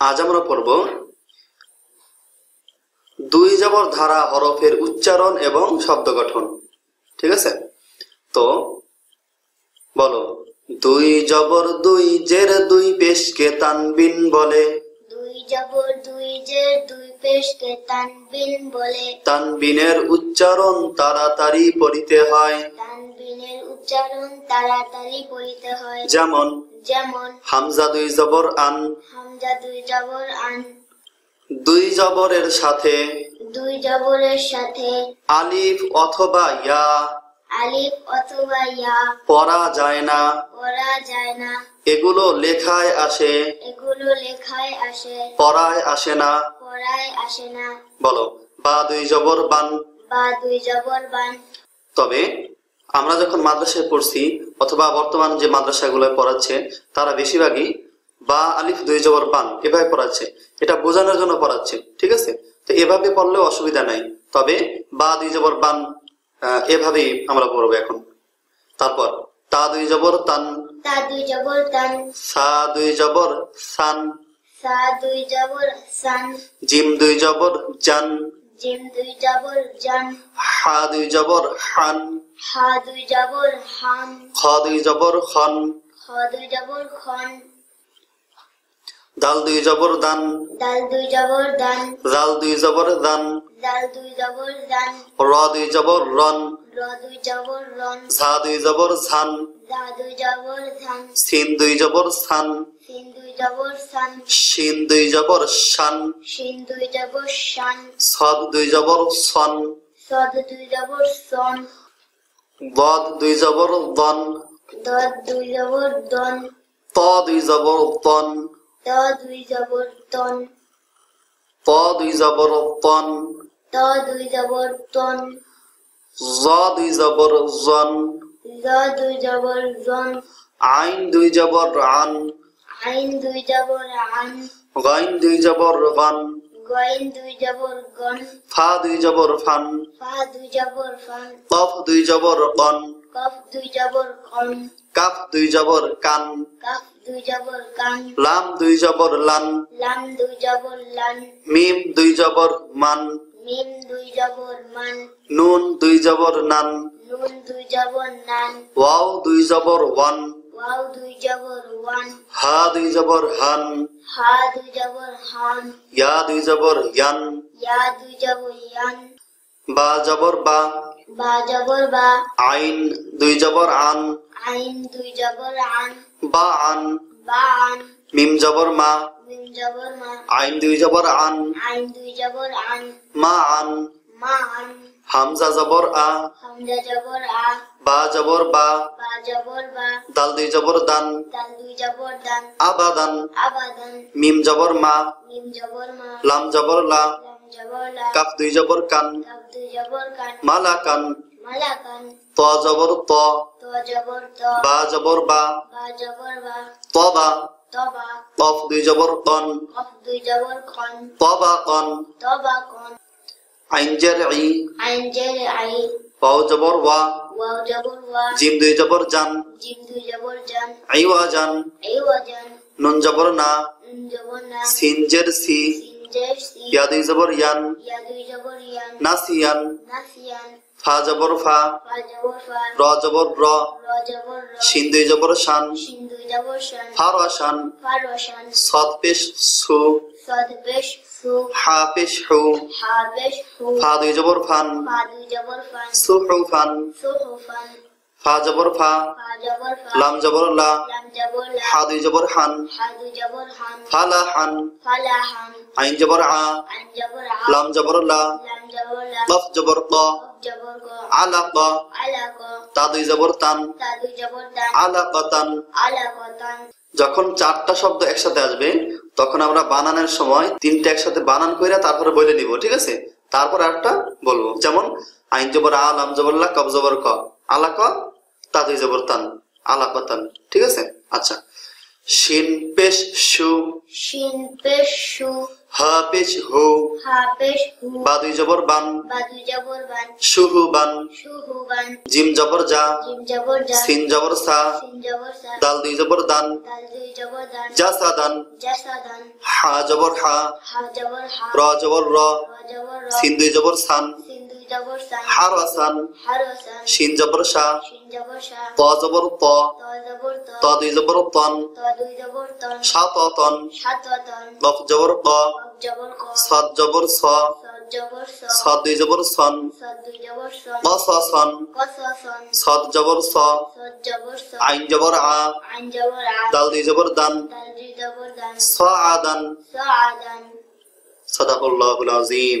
আজ আমরা পড়ব দুই জবর ধারা হরফের উচ্চারণ এবং শব্দ গঠন। ঠিক আছে? তো বলো দুই জবর দুই জের দুই পেশকে তানবিন বলে। জবর দুই জের দুই পেশকে তানবিন বলে। তানবিনের উচ্চারণ তাড়াতাড়ি পড়িতে হয়। তানবিনের উচ্চারণ তাড়াতাড়ি পড়িতে হয়। যেমন যেমন হামজা দুই জবর আন। হামজা দুই জবর আন দুই জবরের সাথে দুই জবরের সাথে আলিফ অথবা ইয়া আলিফ অথবা ইয়া পড়া যায় না। পড়া যায় না। এগুলো লেখায় আসে। এগুলো লেখায় আসে। পড়ায় আসে না। পড়ায় আসে না। বলো বা দুই জবর বান। বা দুই জবর বান। তবে আমরা যখন মাদ্রাসায় পড়ছি অথবা বর্তমান যে মাদ্রাসাগুলো পড়াচ্ছে তারা বেশিরভাগই বা আলিফ দুই জবর বান এভাবে পড়াচ্ছে এটা বোঝানোর জন্য পড়াচ্ছে ঠিক আছে তো এভাবে পড়লেও অসুবিধা নাই তবে বা দুই জবর বান এভাবেই আমরা পড়ব এখন তারপর তা দুই জবর তান তা দুই জবর তান সা দুই জবর সান সা দুই জবর সান জিম দুই জবর জান জিম দুই জবর জান হা দুই জবর হান হা দুই জবর হান খ দুই জবর খন খ দুই জবর খন দাল দুই জবর দান দাল দুই জবর দান জাল দুই জবর দান দাল দুই জবর দান র দুই জবর রন র দুই জবর রন ঝা দুই জবর ঝান দা দুই জবর ধান সিন দুই জবর সান সিন দুই জবর সান শিন দুই জবর শান শিন দুই জবর শান সদ দুই জবর সন সদ দুই জবর সন দদ দুই জবর দন দদ দুই জবর দন ত দুই জবর তন দ দুই জবর তন ত দুই জবর তন ত দুই জবর তন জ দুই জবর জন জ দুই জবর জন আইন দুই জবর আন আইন দুই জবর আন গাইন দুই জবর গান গইন দুই জবর গন ফা দুই জবর ফান ফা দুই জবর ফান কফ দুই জবর কন কফ দুই জবর কন কাফ দুই জবর কান কাফ দুই জবর কান লাম দুই জবর লান লাম দুই জবর লান মিম দুই জবর মান মিম দুই জবর মান নুন দুই জবর নান নুন দুই জবর নান ওয়াও দুই জবর ওয়ান ওয়াও দুই জবর ওয়ান হা দুই জবর হান হা দুই জবর হান ইয়া দুই জবর ইয়ান ইয়া দুই জবর ইয়ান বা জবর বা বা জবর বা আইন দুই জবর আন আইন দুই জবর আন বা আন বা আন মিম জবর মা মিম জবর মা আইন দুই জবর আন আইন দুই জবর আন মা আন মা আন হামজা জবর আ হামজা জবর আ বা জবর বা বা জবর বা দাল দুই জবর দান দাল দুই জবর দান আবাদান আবাদান মিম জবর মা মিম জবর মা লাম জবর লা কাফ দুই জবর কান মালা কান ত জবর ত বা জবর বা তবা কফ দুই জবর কন তবা কন আইন জের ই ওয়াও জবর ওয়া জিম দুই জবর জান জিম জান নুন জবর না নুন জবর না সিন জের সি সিন জের সি ইয়া দুই জবর ইয়ান। ইয়া ইয়ান। নাসিয়ান ফা জবর ফা। র জবর র। শিন দুই জবর শান। শিন শান। ফারাশান সদ পেশ সু। হা পেশ হু। ফা দুই জবর ফান। ফা ফান। ফান। সুহুফান ফা জবর ফা, লাম জবর লা লা হা দুই জবর হান, ফালা হান, আইন জবর আ, লাম জবর লা লা কফ জবর ক কফ জবর ক, তা দুই জবর তান তা দুই জবর দান আলাকাতান আলাকতান যখন চারটা শব্দ একসাথে আসবে, তখন আমরা বানানের সময় তিনটা একসাথে বানান কইরা তারপরে বলে নিব, ঠিক আছে? তারপর একটা বলব। যেমন আইন জবর আল আম জবরলা কব জবর ক। আলা ক তা দুই জবর তান আলা ঠিক আছে? আচ্ছা। শিন পেশ সু শিন পেশ সু হা পেশ হু। হা পেশ হু। বা দুই জবর বান। বা দুই জবর বান। বান। শুহু বান। জিম জবর যা। জিম জবর জা সিন জবর সা। সিন জবর সা। দাল দুই জবর দান। দাল দুই জবর দান। যা সা দান। জাসা দান। হা জবর হা। হা জবর হা। র জবর র। র জবর র। সিন দুই জবর সান। সিন হারসান। শিন জবর সা। ত জবর ত। ত দুই জবর তন। সাত তন। লফ জবর ক। সদ জবর স। সদ দুই জবর সন। জবর সন। সদ জবর স। আইন জবর আ। দাল দুই জবর দান। স আদান। সাদাকুল্লাহুল আজিম